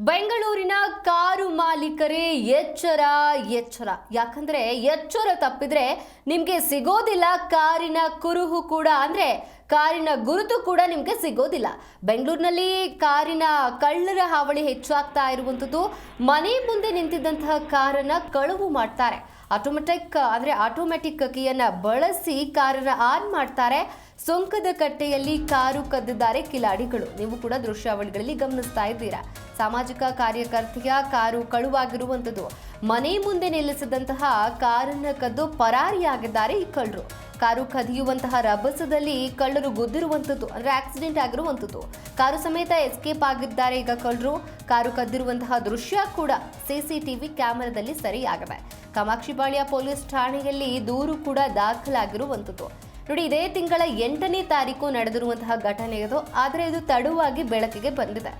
ಬೆಂಗಳೂರಿನ ಕಾರು ಮಾಲೀಕರೇ ಎಚ್ಚರ ಎಚ್ಚರ. ಯಾಕಂದ್ರೆ ಎಚ್ಚರ ತಪ್ಪಿದ್ರೆ ನಿಮ್ಗೆ ಸಿಗೋದಿಲ್ಲ ಕಾರಿನ ಕುರುಹು ಕೂಡ. ಅಂದ್ರೆ ಕಾರಿನ ಗುರುತು ಕೂಡ ನಿಮಗೆ ಸಿಗೋದಿಲ್ಲ. ಬೆಂಗಳೂರಿನಲ್ಲಿ ಕಾರಿನ ಕಳ್ಳರ ಹಾವಳಿ ಹೆಚ್ಚಾಗ್ತಾ ಇರುವಂಥದ್ದು ಮನೆ ಮುಂದೆ ನಿಂತಿದ್ದಂತಹ ಕಾರನ್ನ ಕಳುವು ಮಾಡ್ತಾರೆ. ಆಟೋಮೆಟಿಕ್, ಅಂದ್ರೆ ಆಟೋಮೆಟಿಕ್ ಕೀಯನ್ನು ಬಳಸಿ ಕಾರನ್ನ ಆನ್ ಮಾಡ್ತಾರೆ. ಸೊಂಕದ ಕಟ್ಟೆಯಲ್ಲಿ ಕಾರು ಕದ್ದಿದ್ದಾರೆ ಕಿಲಾಡಿಗಳು. ನೀವು ಕೂಡ ದೃಶ್ಯಾವಳಿಗಳಲ್ಲಿ ಗಮನಿಸ್ತಾ ಇದ್ದೀರಾ. ಸಾಮಾಜಿಕ ಕಾರ್ಯಕರ್ತೆಯ ಕಾರು ಕಳುವಾಗಿರುವಂಥದ್ದು ಮನೆ ಮುಂದೆ ನಿಲ್ಲಿಸಿದಂತಹ ಕಾರನ್ನ ಕದ್ದು ಪರಾರಿಯಾಗಿದ್ದಾರೆ ಈ ಕಳ್ಳರು. ಕಾರು ಕದಿಯುವಂತಹ ರಭಸದಲ್ಲಿ ಕಳ್ಳರು ಗುದ್ದಿರುವಂಥದ್ದು, ಅಂದರೆ ಆಕ್ಸಿಡೆಂಟ್ ಆಗಿರುವಂಥದ್ದು. ಕಾರು ಸಮೇತ ಎಸ್ಕೇಪ್ ಆಗಿದ್ದಾರೆ ಈಗ ಕಳ್ಳರು. ಕಾರು ಕದ್ದಿರುವಂತಹ ದೃಶ್ಯ ಕೂಡ ಸಿಸಿಟಿವಿ ಕ್ಯಾಮೆರಾದಲ್ಲಿ ಸರಿಯಾಗಿದೆ ಕಾಮಾಕ್ಷಿಪಾಳ್ಯ ಪೊಲೀಸ್ ಠಾಣೆಯಲ್ಲಿ ದೂರು ಕೂಡ ದಾಖಲಾಗಿರುವಂಥದ್ದು. ನೋಡಿ, ಇದೇ ತಿಂಗಳ ಎಂಟನೇ ತಾರೀಕು ನಡೆದಿರುವಂತಹ ಘಟನೆ ಇದು. ಆದರೆ ಇದು ತಡವಾಗಿ ಬೆಳಕಿಗೆ ಬಂದಿದೆ.